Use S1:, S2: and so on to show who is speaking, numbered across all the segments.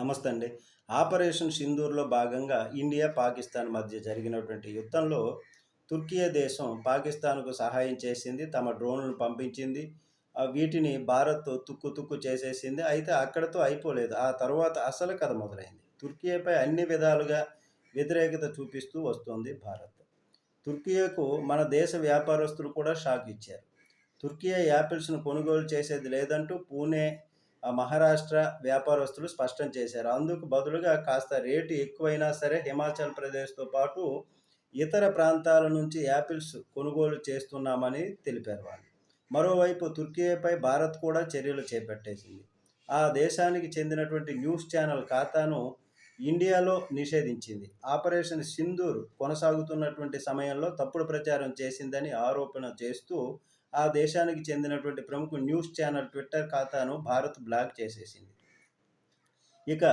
S1: నమస్తే అండి. ఆపరేషన్ సింధూర్లో భాగంగా ఇండియా పాకిస్తాన్ మధ్య జరిగినటువంటి యుద్ధంలో తుర్కియా దేశం పాకిస్తాన్కు సహాయం చేసింది తమ డ్రోన్లను పంపించింది వీటిని భారత్ తుక్కు తుక్కు చేసేసింది. అయితే అక్కడతో అయిపోలేదు. ఆ తర్వాత అసలు కథ మొదలైంది. తుర్కియాపై అన్ని విధాలుగా వ్యతిరేకత చూపిస్తూ వస్తోంది భారత్. తుర్కియాకు మన దేశ వ్యాపారస్తులు కూడా షాక్ ఇచ్చారు. తుర్కియా యాపిల్స్ను కొనుగోలు చేసేది లేదంటూ పూణే మహారాష్ట్ర వ్యాపారస్తులు స్పష్టం చేశారు. అందుకు బదులుగా కాస్త రేటు ఎక్కువైనా సరే హిమాచల్ ప్రదేశ్తో పాటు ఇతర ప్రాంతాల నుంచి యాపిల్స్ కొనుగోలు చేస్తున్నామని తెలిపారు వాళ్ళు. మరోవైపు తుర్కీపై భారత్ కూడా చర్యలు చేపట్టేసింది. ఆ దేశానికి చెందినటువంటి న్యూస్ ఛానల్ ఖాతాను ఇండియాలో నిషేధించింది. ఆపరేషన్ సింధూర్ కొనసాగుతున్నటువంటి సమయంలో తప్పుడు ప్రచారం చేసిందని ఆరోపణ చేస్తూ ఆ దేశానికి చెందినటువంటి ప్రముఖ న్యూస్ ఛానల్ ట్విట్టర్ ఖాతాను భారత్ బ్లాక్ చేసేసింది. ఇక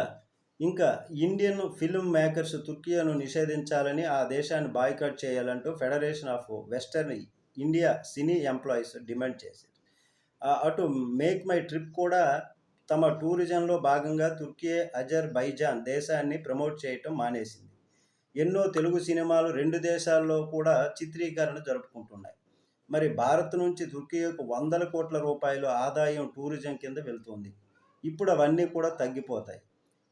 S1: ఇంకా ఇండియన్ ఫిల్మ్ మేకర్స్ తుర్కియాను నిషేధించాలని ఆ దేశాన్ని బాయ్కాట్ చేయాలంటూ Federation of Western India cine employees demand చేశారు అటు మేక్ మై ట్రిప్ కూడా తమ టూరిజంలో భాగంగా తుర్కియే అజర్ బైజాన్ దేశాన్ని ప్రమోట్ చేయటం మానేసింది. ఎన్నో తెలుగు సినిమాలు రెండు దేశాల్లో కూడా చిత్రీకరణ జరుపుకుంటున్నాయి. మరి భారత్ నుంచి తుర్కియాకు వందల కోట్ల రూపాయలు ఆదాయం టూరిజం కింద వెళ్తుంది. ఇప్పుడు అవన్నీ కూడా తగ్గిపోతాయి.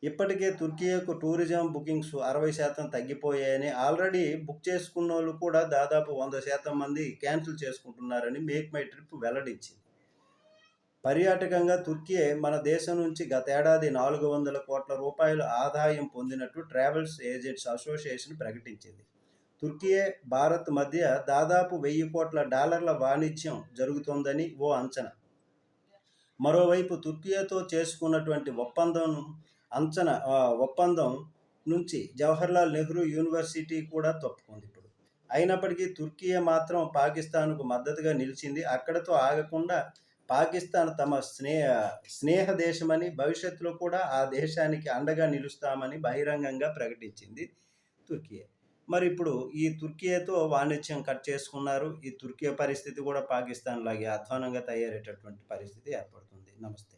S1: ఇప్పటికే తుర్కీకు టూరిజం బుకింగ్స్ అరవై శాతం తగ్గిపోయాయని ఆల్రెడీ బుక్ చేసుకున్న వాళ్ళు కూడా దాదాపు వంద శాతం మంది క్యాన్సిల్ చేసుకుంటున్నారని మేక్ మై ట్రిప్ వెల్లడించింది. పర్యాటకంగా తుర్కీ మన దేశం నుంచి గతేడాది నాలుగు వందల కోట్ల రూపాయల ఆదాయం పొందినట్టు ట్రావెల్స్ ఏజెంట్స్ అసోసియేషన్ ప్రకటించింది. తుర్కియే భారత్ మధ్య దాదాపు వెయ్యి కోట్ల డాలర్ల వాణిజ్యం జరుగుతోందని ఓ అంచనా. మరోవైపు తుర్కియాతో చేసుకున్నటువంటి ఒప్పందం అంచనా ఒప్పందం నుంచి జవహర్లాల్ నెహ్రూ యూనివర్సిటీ కూడా తప్పుకుంది ఇప్పుడు. అయినప్పటికీ తుర్కియా మాత్రం పాకిస్తాన్కు మద్దతుగా నిలిచింది. అక్కడతో ఆగకుండా పాకిస్తాన్ తమ స్నేహ స్నేహ దేశమని భవిష్యత్తులో కూడా ఆ దేశానికి అండగా నిలుస్తామని బహిరంగంగా ప్రకటించింది తుర్కియా. మరి ఇప్పుడు ఈ తుర్కియాతో వాణిజ్యం కట్ చేసుకున్నారు. ఈ తుర్కియా పరిస్థితి కూడా పాకిస్తాన్ లాగే అధ్వానంగా తయారయ్యేటటువంటి పరిస్థితి ఏర్పడుతుంది. నమస్తే.